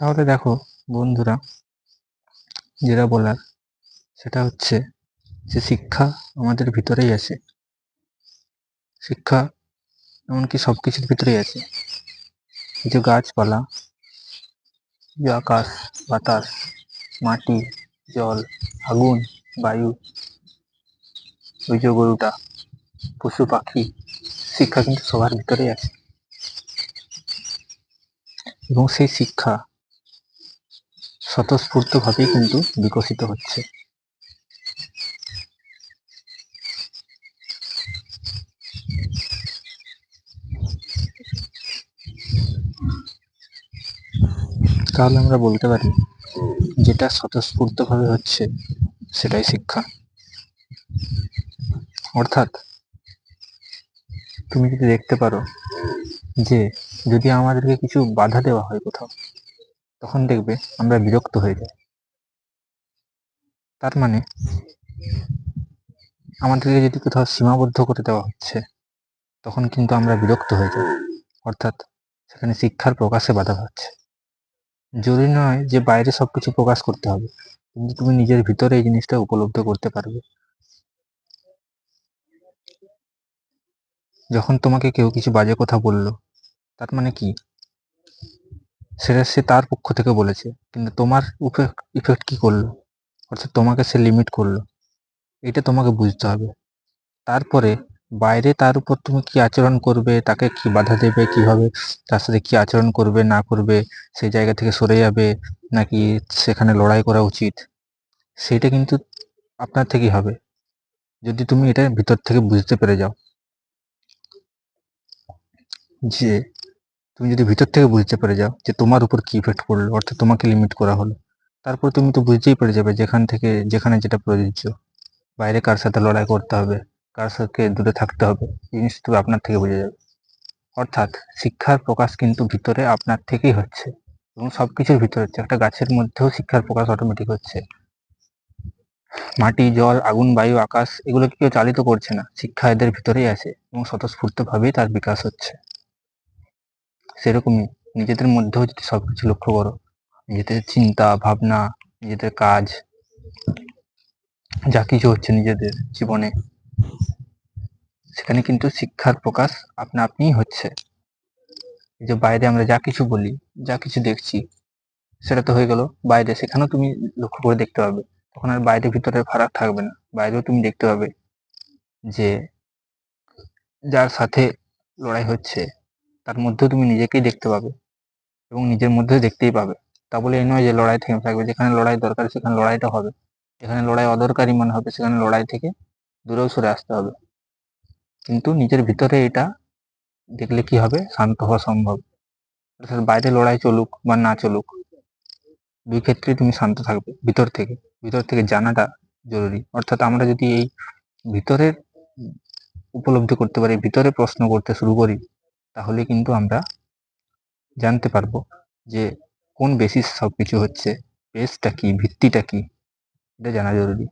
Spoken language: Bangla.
তাহলে দেখো, বন্ধুরা, যেটা বলার, সেটা হচ্ছে যে শিক্ষা আমাদের ভিতরেই আছে। শিক্ষা এমনকি সব কিছুর ভিতরেই আছে। যে গাছপালা যে আকাশ, বাতাস, মাটি, জল, আগুন, বায়ু, ওই যে গরুটা, পশু, পাখি, শিক্ষা কিন্তু সবার ভিতরেই আছে। এবং সেই শিক্ষা স্বতঃস্ফূর্তভাবেই কিন্তু বিকশিত হচ্ছে। তাহলে আমরা বলতে পারি, যেটা স্বতঃস্ফূর্তভাবে হচ্ছে সেটাই শিক্ষা। অর্থাৎ, তুমি যদি দেখতে পারো যে যদি আমাদেরকে কিছু বাধা দেওয়া হয় কোথাও তখন দেখবে আমরা বিরক্ত হয়ে যাই। তার মানে আমাদেরকে যদি কোথাও সীমাবদ্ধ করে দেওয়া হচ্ছে, তখন কিন্তু আমরা বিরক্ত হয়ে যাই। অর্থাৎ সেখানে শিক্ষার প্রকাশে বাধা পাচ্ছে জরুরি নয় যে বাইরে সবকিছু প্রকাশ করতে হবে, কিন্তু তুমি নিজের ভিতরে এই জিনিসটা উপলব্ধ করতে পারবে। যখন তোমাকে কেউ কিছু বাজে কথা বলল, তার মানে কি? সেটা সে তার পক্ষ থেকে বলেছে। কিন্তু তোমার ইফেক্ট কি করল? অর্থাৎ তোমাকে সে লিমিট করল। এটা তোমাকে বুঝতে হবে। তারপরে বাইরে তার উপর তুমি কি আচরণ করবে, তাকে কি বাধা দেবে, কীভাবে তার সাথে কি আচরণ করবে, না করবে সেই জায়গা থেকে সরে যাবে, নাকি সেখানে লড়াই করা উচিত? সেটা কিন্তু আপনার থেকেই হবে। যদি তুমি এটা ভিতর থেকে বুঝতে পেরে যাও যে তুমি যদি ভিতর থেকে বুঝতে পেরে যাও যে তোমার উপর কি ইফেক্ট পড়ল, অর্থাৎ তোমাকে লিমিট করা হলো, তারপর তুমি তো বুঝতেই পেরে যাবে যেখান থেকে, যেখানে যেটা প্রযোজ্য। বাইরে কার সাথে লড়াই করতে হবে, কার সাথে দূরে থাকতে হবে জিনিস তো আপনার থেকে বুঝে যাবে। অর্থাৎ শিক্ষার প্রকাশ কিন্তু ভিতরে আপনার থেকেই হচ্ছে, এবং সব কিছুর ভিতরে হচ্ছে। একটা গাছের মধ্যেও শিক্ষার প্রকাশ অটোমেটিক হচ্ছে। মাটি, জল, আগুন, বায়ু, আকাশ এগুলো কেউ চালিত করছে না। শিক্ষা এদের ভিতরেই আছে, এবং স্বতঃস্ফূর্তভাবেই তার বিকাশ হচ্ছে। সেরকমই নিজেদের মধ্যেও যদি সব কিছু লক্ষ্য করো, নিজেদের চিন্তা, ভাবনা, নিজেদের কাজ, যা কিছু হচ্ছে নিজেদের জীবনে, সেখানে কিন্তু শিক্ষার প্রকাশ আপনা আপনিই হচ্ছে। যে বাইরে আমরা যা কিছু বলি, যা কিছু দেখছি, সেটা তো হয়ে গেল। বাইরে সেখানেও তুমি লক্ষ্য করে দেখতে পাবে। তখন আর বাইরে ভিতরে ফারাক থাকবে না। বাইরেও তুমি দেখতে পাবে যে যার সাথে লড়াই হচ্ছে তার মধ্যেও তুমি নিজেকেই দেখতে পাবে এবং নিজের মধ্যে দেখতেই পাবে। তা বলে এই নয় যে লড়াই থেমে থাকবে। যেখানে লড়াই দরকার সেখানে লড়াইটা হবে। যেখানে লড়াই অদরকারি মনে হবে সেখানে লড়াই থেকে দূরেও সরে আসতে হবে। কিন্তু নিজের ভিতরে এটা দেখলে কি হবে? শান্ত হওয়া সম্ভব। অর্থাৎ বাইরে লড়াই চলুক বা না চলুক, দুই ক্ষেত্রেই তুমি শান্ত থাকবে ভিতর থেকে। ভিতর থেকে জানাটা জরুরি। অর্থাৎ আমরা যদি এই ভিতরের উপলব্ধি করতে পারি, ভিতরে প্রশ্ন করতে শুরু করি তাহলে কিন্তু আমরা জানতে পারব যে কোন বেসিস সব কিছু হচ্ছে বেসটা কি, ভিত্তিটা কি? এটা জানা জরুরি।